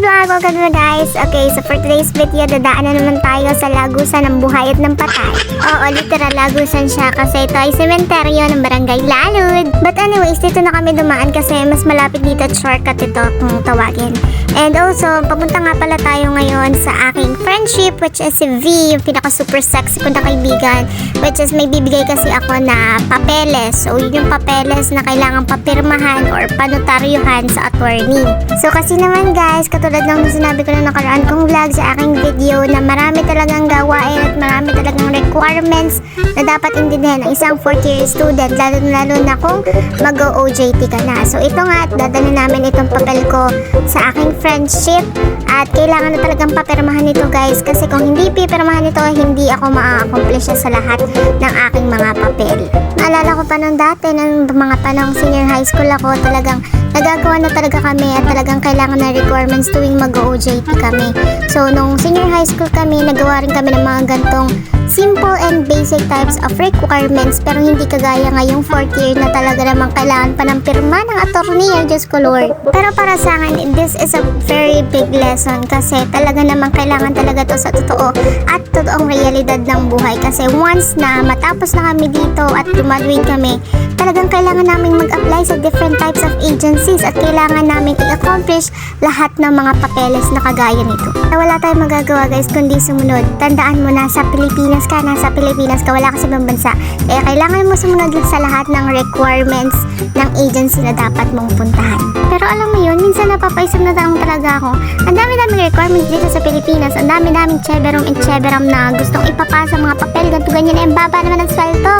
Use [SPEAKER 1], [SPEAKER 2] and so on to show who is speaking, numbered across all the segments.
[SPEAKER 1] vlog! Welcome na guys! Okay, so for today's video, dadaan na naman tayo sa lagusan ng buhay at ng patay. Oo, literal lagusan siya kasi ito ay sementeryo ng barangay Lalud. But anyways, dito na kami dumaan kasi mas malapit dito at shortcut ito kung tawagin. And also, papunta nga pala tayo ngayon sa aking friendship which is si V, yung pinaka super sexy ko na kaibigan. Which is may bibigay kasi ako na papeles. So, yun yung papeles na kailangan papirmahan or panotaryuhan sa attorney. So, kasi naman guys, katulad ng sinabi ko na nakaraan kong vlog sa aking video na marami talagang gawain at marami talagang requirements na dapat intindihan ng isang fourth year student lalo lalo na kung mag-OJT ka na. So, ito nga at dadalhin namin itong papel ko sa aking friendship at kailangan na talagang papirmahan ito guys kasi kung hindi pipirmahan ito, hindi ako ma-accomplish sa lahat ng aking mga papel. Naalala ko pa nung dati, ng mga panahong senior high school ako, talagang nagagawa na talaga kami at talagang kailangan na requirements tuwing mag-OJT kami. So, nung senior high school kami, nagawa rin kami ng mga gantong simple and basic types of requirements pero hindi kagaya ngayong fourth year na talaga namang kailangan pa ng pirma ng attorney ay Diyos ko Lord. Pero para sa akin, this is a very big lesson kasi talaga namang kailangan talaga to sa totoo at totoong realidad ng buhay kasi once na matapos na kami dito at graduate kami, talagang kailangan namin mag-apply sa different types of agencies at kailangan namin i-accomplish lahat ng mga papeles na kagaya nito. Wala tayong magagawa guys kundi sumunod. Tandaan mo na sa Pilipinas ka, nasa Pilipinas ka, wala ka sa ibang bansa. Kaya kailangan mo sumunod sa lahat ng requirements ng agency na dapat mong puntahan. Pero alam mo yun, minsan napapaisip na lang talaga ako. Ang dami-daming requirements dito sa Pilipinas. Ang dami-daming cheberom and cheberom na gustong ipapasa mga papel, ganito ganyan. Eh, ang baba naman ng sweldo.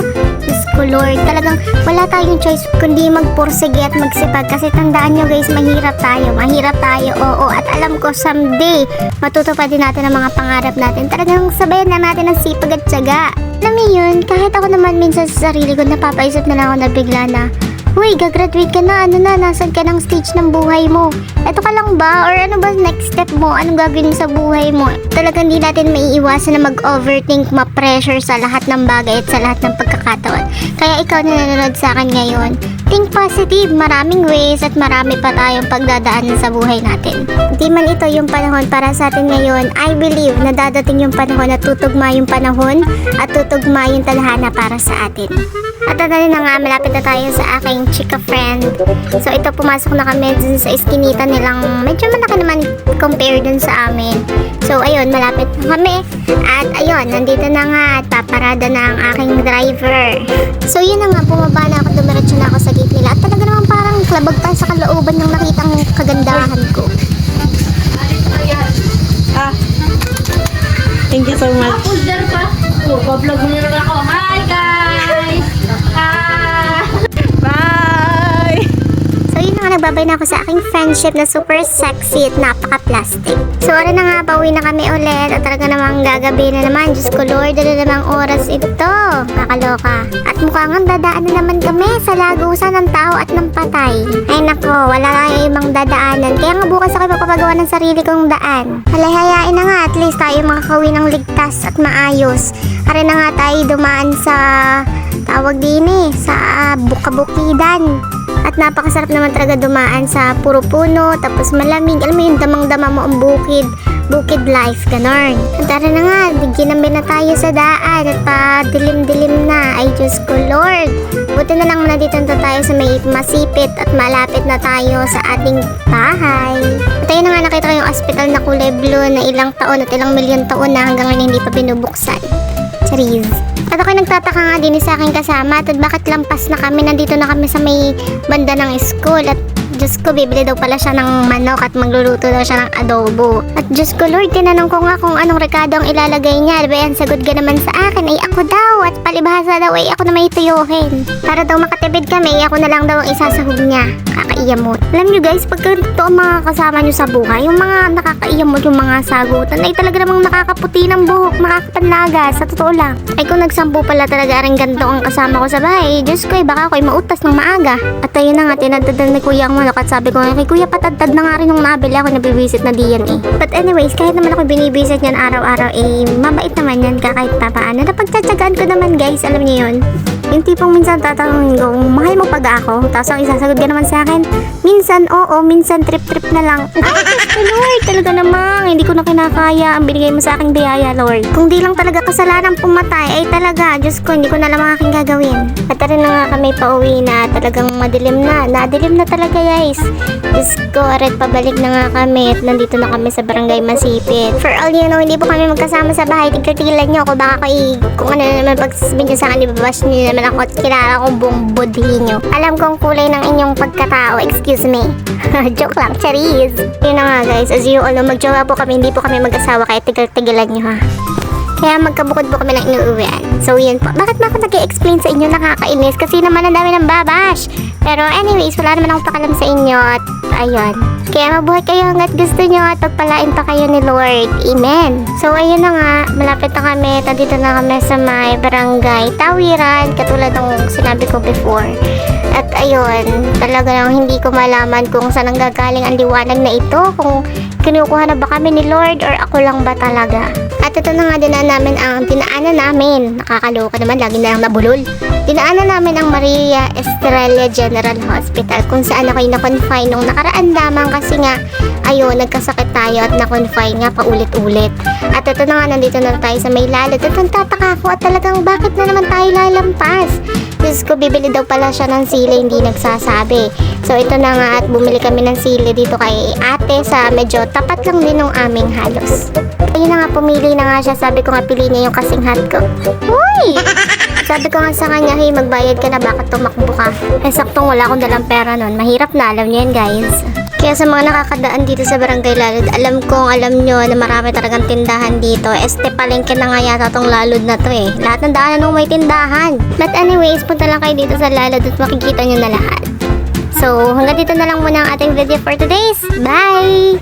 [SPEAKER 1] Diyos ko Lord, talagang wala tayong choice kundi magpursige at magsipag. Kasi tandaan nyo guys, mahirap tayo. Mahirap tayo, oo. At alam ko someday, matutupad din natin ang mga pangarap natin. Talagang sabayan na natin ang sipag at tiyaga. Alam mo yun, kahit ako naman minsan sa sarili ko, napapaisip na lang ako na bigla na, Uy, gagraduate ka na, ano na, nasan ka ng stage ng buhay mo? Eto ka lang ba? Or ano ba next step mo? Anong gagawin sa buhay mo? Talagang di natin maiiwasan na mag-overthink, ma-pressure sa lahat ng bagay at sa lahat ng pagkakataon. Kaya ikaw na nanonood sa akin ngayon, think positive, maraming ways at marami pa tayong pagdadaanan sa buhay natin. Di man ito yung panahon para sa atin ngayon, I believe na dadating yung panahon na tutugma yung panahon at tutugma yung talahana para sa atin. At ano na nga, malapit na tayo sa aking chika friend. So ito, pumasok na kami dun sa iskinita nilang medyo malaki naman compare dun sa amin. So ayun, malapit na kami. At ayun, nandito na nga at paparada na ang aking driver. So yun na nga, bumaba na ako, dumiretso na ako sa gate nila. At talaga naman parang klabag pa sa kalooban ng nakitang kagandahan ko.
[SPEAKER 2] Ah. Thank you so much.
[SPEAKER 3] Pulder pa. Oh, vlog mo na ako. Hi
[SPEAKER 1] nagbabay na ako sa aking friendship na super sexy at napaka-plastic. So ano na nga, pauwi na kami ulit at talaga namang gagabi na naman. Diyos ko Lord, ano namang oras ito? Kakaloka. At mukhang ang dadaan na naman kami sa lagusan ng tao at ng patay. Ay nako, wala tayong ibang dadaanan. Kaya nga bukas ako papagawa ng sarili kong daan. Halahayain na nga, at least tayo makakauwi ng ligtas at maayos. Are na nga tayo dumaan sa tawag din eh, sa ah, bukabukidan. At napakasarap naman talaga dumaan sa puro puno, tapos malamig. Alam mo yung damang-dama mo ang bukid. Bukid life, ganon. Tara na nga, ginambi na tayo sa daan at pa dilim-dilim na. Ay, Diyos ko, Lord. Buti na lang na dito na tayo sa may masipit at malapit na tayo sa ating bahay. At ayun na nga nakita ko yung ospital na kulay blue na ilang taon at ilang milyon taon na hanggang ngayon hindi pa binubuksan. Charis. At ako nagtataka nga din sa aking kasama at bakit lampas na kami, nandito na kami sa may banda ng school at Diyos ko, bibili daw pala siya ng manok at magluluto daw siya ng adobo. At Diyos ko, Lord, tinanong ko nga kung anong rekado ang ilalagay niya. Diba yan, sagot ka naman sa akin, ay ako daw. At palibhasa daw, ay ako na may tuyuhin. Para daw makatipid kami, ako na lang daw ang isasahog niya. Kakaiyamot. Alam niyo guys, pagka totoo ang mga kasama niyo sa buhay, yung mga nakakaiyamot, yung mga sagutan, ay talaga namang nakakaputi ng buhok, makakapanlaga, sa totoo lang. Ay kung nagsampu pala talaga rin ganito ang kasama ko sa bahay, Diyos ko, ay baka ako'y mautas ng maaga. At ayun na nga, tinadtadan ni kuya ang manok at sabi ko nga kay kuya, patadtad na nga rin nung nabili ako nabibisit na diyan eh. But anyways, kahit naman ako binibisit yan araw-araw, eh, mabait naman yan ka kahit papaano. Napagtsatsagaan ko naman guys, alam niyo yun. Yung tipong minsan tatanungin ko, mahal mo pag ako? Tapos ang isasagot ka naman sa akin, minsan oo, minsan trip-trip na lang. Ay, ko Lord, talaga namang hindi ko na kinakaya ang binigay mo sa aking biyaya, Lord. Kung di lang talaga kasalanan pumatay, ay talaga, Diyos ko, hindi ko na alam ang aking gagawin. At rin na nga kami pauwi na talagang madilim na. Nadilim na talaga, guys. Diyos ko, aret pabalik na nga kami at nandito na kami sa barangay Masipit. For all you know, hindi po kami magkasama sa bahay. Tigatilan niyo ako. Baka kayo, kung ano na naman pagsasabihin niyo sa akin, ibabash niyo naman ako at kilala kong buong budhi niyo. Alam kong kulay ng inyong pagkatao. Excuse me. Joke lang, charis. Yun na nga guys, as you all know, magjowa po kami, hindi po kami mag-asawa kaya tigal-tigilan niyo ha. Kaya magkabukod po kami ng inuuwian. So yun po. Bakit ba ako nag-explain sa inyo nakakainis? Kasi naman ang dami ng babash. Pero anyways, wala naman akong pakalam sa inyo at ayun. Kaya mabuhay kayo hanggat gusto nyo at pagpalain pa kayo ni Lord. Amen. So ayun na nga, malapit na kami. Tandito na kami sa may barangay Tawiran. Katulad ng sinabi ko before. At ayun, talaga lang hindi ko malaman kung saan ang gagaling ang liwanag na ito. Kung kinukuha na ba kami ni Lord or ako lang ba talaga. At ito na nga dinaan namin ang dinaanan namin. Nakakaloka naman, lagi na lang nabulol. Dinaanan namin ang Maria Estrella General Hospital kung saan ako'y na-confine nung nakaraan lamang kasi nga ayun, nagkasakit tayo at na-confine nga paulit-ulit. At ito na nga, nandito na tayo sa may lalad at nagtataka ako at talagang bakit na naman tayo lalampas? Diyos ko, bibili daw pala siya ng sili, hindi nagsasabi. So ito na nga at bumili kami ng sili dito kay ate sa medyo tapat lang din ng aming halos. Ayun na nga, pumili na nga siya. Sabi ko nga, pili niya yung kasing hat ko. Uy! Sabi ko nga sa kanya, hey, magbayad ka na, bakit tumakbo ka? Eh, saktong wala akong dalang pera nun. Mahirap na, alam niyo yan, guys. Kaya sa mga nakakadaan dito sa Barangay Lalod, alam kong alam nyo na marami talagang tindahan dito. Este palengke na nga yata tong Lalod na to eh. Lahat ng daanan nung may tindahan. But anyways, punta lang kayo dito sa Lalod at makikita nyo na lahat. So, hanggang dito na lang muna ang ating video for today's. Bye!